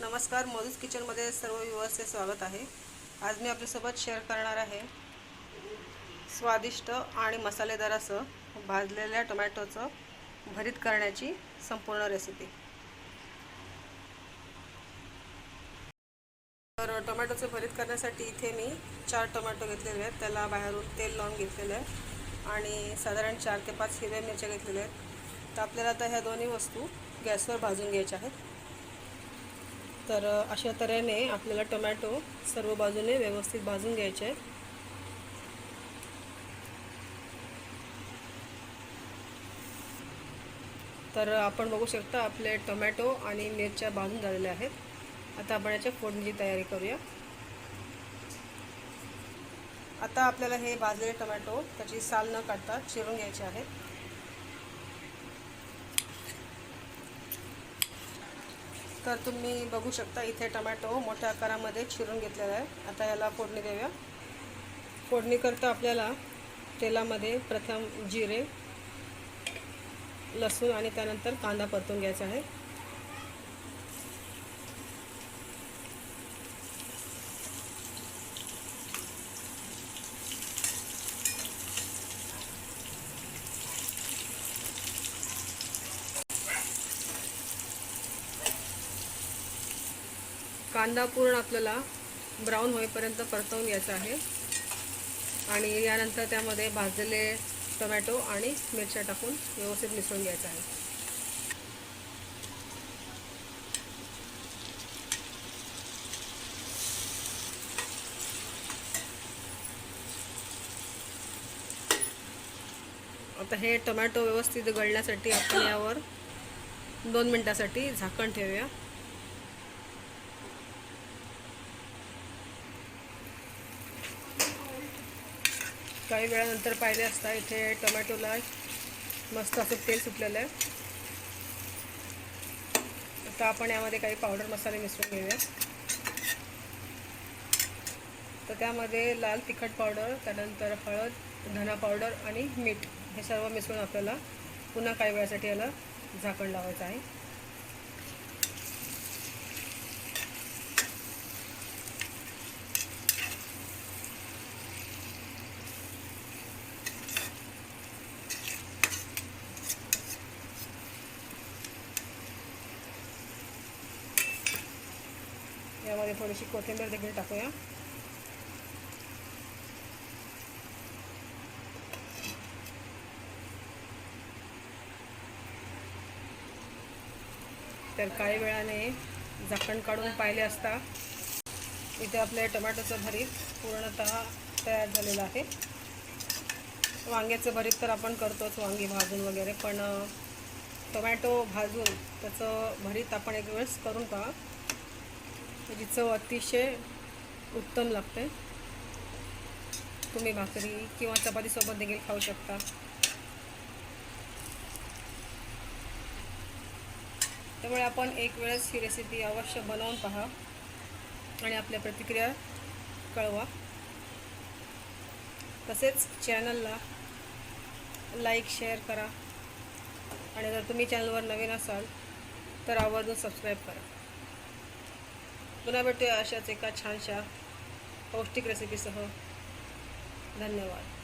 नमस्कार मधूज किचनमध्ये सर्व व्ह्युअर्सचे स्वागत आहे. आज मी आपल्यासोबत शेअर करणार आहे स्वादिष्ट आणि मसालेदार असं भाजलेल्या टोमॅटोचं भरीत करण्याची संपूर्ण रेसिपी तर टोमॅटोचं भरीत करण्यासाठी इथे मी चार टोमॅटो घेतलेले आहेत. त्याला बाहेरून तेल लावून घेतलेलं आहे आणि साधारण चार ते पाच हिरव्या मिरच्या घेतलेल्या आहेत. तर आपल्याला आता ह्या दोन्ही वस्तू गॅसवर भाजून घ्यायच्या आहेत. तर अशा तऱ्हेने आपल्याला टोमॅटो सर्व बाजूने व्यवस्थित भाजून घ्यायचे. आहेत तर आपण बघू शकता आपले टोमॅटो आणि मिरच्या भाजून झालेल्या आहेत. आता आपण याच्या फोडणीची तयारी करूया. आता आपल्याला हे भाजलेले टोमॅटो त्याची साल न काढता चिरून घ्यायचे आहेत. तर तुम्ही बघू शकता इथे टमॅटो मोठ्या आकारामध्ये चिरून घेतलेला आहे. आता याला फोडणी देऊया. फोडणी करता आपल्याला तेलामध्ये प्रथम जिरे लसूण आणि त्यानंतर कांदा परतून घ्यायचा आहे. कांदा पूर्ण आपल्याला ब्राऊन होईपर्यंत परतवून घ्यायचा आहे. आणि यानंतर त्यामध्ये भाजलेले टोमॅटो आणि मिरच्या टाकून व्यवस्थित मिसळून घ्यायचं आहे. आता हे टोमॅटो व्यवस्थित गळण्यासाठी आपण यावर दोन मिनटासाठी झाकण ठेवूया. काही वेळानंतर पाहिले असता इथे टोमॅटोला मस्त असं तेल सुटलेलं आहे. आता आपण यामध्ये काही पावडर मसाले मिसळून घेऊया तर त्यामध्ये लाल तिखट पावडर त्यानंतर हळद धना पावडर आणि मीठ हे सर्व मिसळून आपल्याला पुन्हा काही वेळासाठी याला झाकण लावायचं आहे. यामध्ये थोडीशी कोथिंबीर देखील टाकूया. तर काही वेळाने झाकण काढून पाहिले असता इथे आपल्या टोमॅटोचं भरीत पूर्णतः तयार झालेलं आहे. वांग्याचं भरीत तर आपण करतोच वांगी भाजून वगैरे पण टोमॅटो भाजून त्याचं भरीत आपण एक वेळेस करून पहा. त्याची चव अतिशय उत्तम लागते तुम्ही भाकरी किंवा चपातीसोबत देखील खाऊ शकता. त्यामुळे आपण एक वेळेस ही रेसिपी अवश्य बनवून पहा आणि आपल्या प्रतिक्रिया कळवा. तसेच चॅनलला लाईक शेअर करा. आणि जर तुम्ही चॅनलवर नवीन असाल तर आवर्जून सबस्क्राईब करा. पुन्हा भेटूया अशाच एका छानशा पौष्टिक रेसिपीसह धन्यवाद.